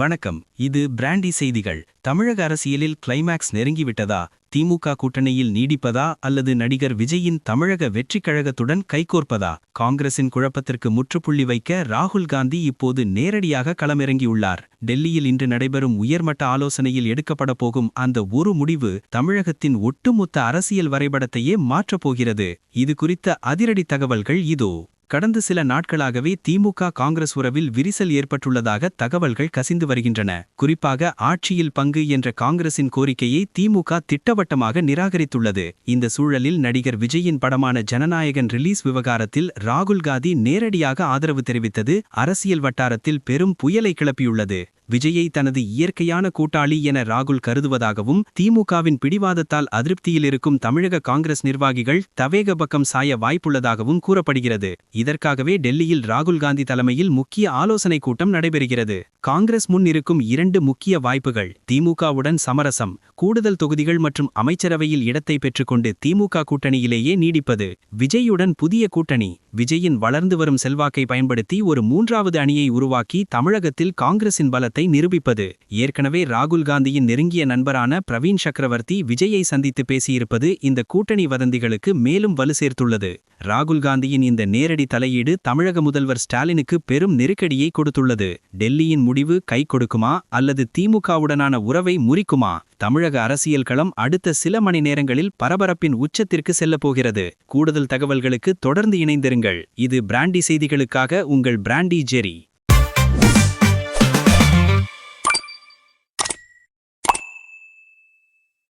வணக்கம். இது பிராண்டி செய்திகள். தமிழக அரசியலில் கிளைமாக்ஸ் நெருங்கிவிட்டதா? திமுக கூட்டணியில் நீடிப்பதா? அல்லது நடிகர் விஜயின் தமிழக வெற்றிக் கழகத்துடன் கைகோர்ப்பதா? காங்கிரசின் குழப்பத்திற்கு முற்றுப்புள்ளி வைக்க ராகுல் காந்தி இப்போது நேரடியாக களமிறங்கியுள்ளார். டெல்லியில் இன்று நடைபெறும் உயர்மட்ட ஆலோசனையில் எடுக்கப்பட போகும் அந்த ஒரு முடிவு தமிழகத்தின் ஒட்டுமொத்த அரசியல் வரைபடத்தையே மாற்றப்போகிறது இது குறித்த அதிரடி தகவல்கள் இதோ. கடந்த சில நாட்களாகவே திமுக காங்கிரஸ் உறவில் விரிசல் ஏற்பட்டுள்ளதாக தகவல்கள் கசிந்து வருகின்றன. குறிப்பாக ஆட்சியில் பங்கு என்ற காங்கிரசின் கோரிக்கையை திமுக திட்டவட்டமாக நிராகரித்துள்ளது. இந்த சூழலில் நடிகர் விஜயின் படமான ஜனநாயகன் ரிலீஸ் விவகாரத்தில் ராகுல் காந்தி நேரடியாக ஆதரவு தெரிவித்தது. அரசியல் வட்டாரத்தில் பெரும் புயலை கிளப்பியுள்ளது. விஜயை தனது இயற்கையான கூட்டாளி என ராகுல் கருதுவதாகவும் திமுகவின் பிடிவாதத்தால் அதிருப்தியில் இருக்கும் தமிழக காங்கிரஸ் நிர்வாகிகள் தவேக பக்கம் சாய வாய்ப்புள்ளதாகவும் கூறப்படுகிறது. இதற்காகவே டெல்லியில் ராகுல் காந்தி தலைமையில் முக்கிய ஆலோசனை கூட்டம் நடைபெறுகிறது. காங்கிரஸ் முன் இருக்கும் இரண்டு முக்கிய வாய்ப்புகள் திமுகவுடன் சமரசம் கூடுதல் தொகுதிகள் மற்றும் அமைச்சரவையில் இடத்தை பெற்றுக்கொண்டு திமுக கூட்டணியிலேயே நீடிப்பது விஜயுடன் புதிய கூட்டணி விஜயின் வளர்ந்து வரும் செல்வாக்கை பயன்படுத்தி ஒரு மூன்றாவது அணியை உருவாக்கி தமிழகத்தில் காங்கிரசின் பலத்தை நிரூபிப்பது. ஏற்கனவே ராகுல் காந்தியின் நெருங்கிய நண்பரான பிரவீன் சக்கரவர்த்தி விஜயை சந்தித்து பேசியிருப்பது இந்த கூட்டணி வதந்திகளுக்கு மேலும் வலு சேர்த்துள்ளது. ராகுல் காந்தியின் இந்த நேரடி தலையீடு தமிழக முதல்வர் ஸ்டாலினுக்கு பெரும் நெருக்கடியை கொடுத்துள்ளது. டெல்லியின் முடிவு கை கொடுக்குமா அல்லது திமுகவுடனான உறவை முறிக்குமா? தமிழக அரசியல் களம் அடுத்த சில மணி நேரங்களில் பரபரப்பின் உச்சத்திற்கு செல்லப்போகிறது. கூடுதல் தகவல்களுக்கு தொடர்ந்து இணைந்திருங்கள். இது பிராண்டி செய்திகளுக்காக உங்கள் பிராண்டி ஜெரி.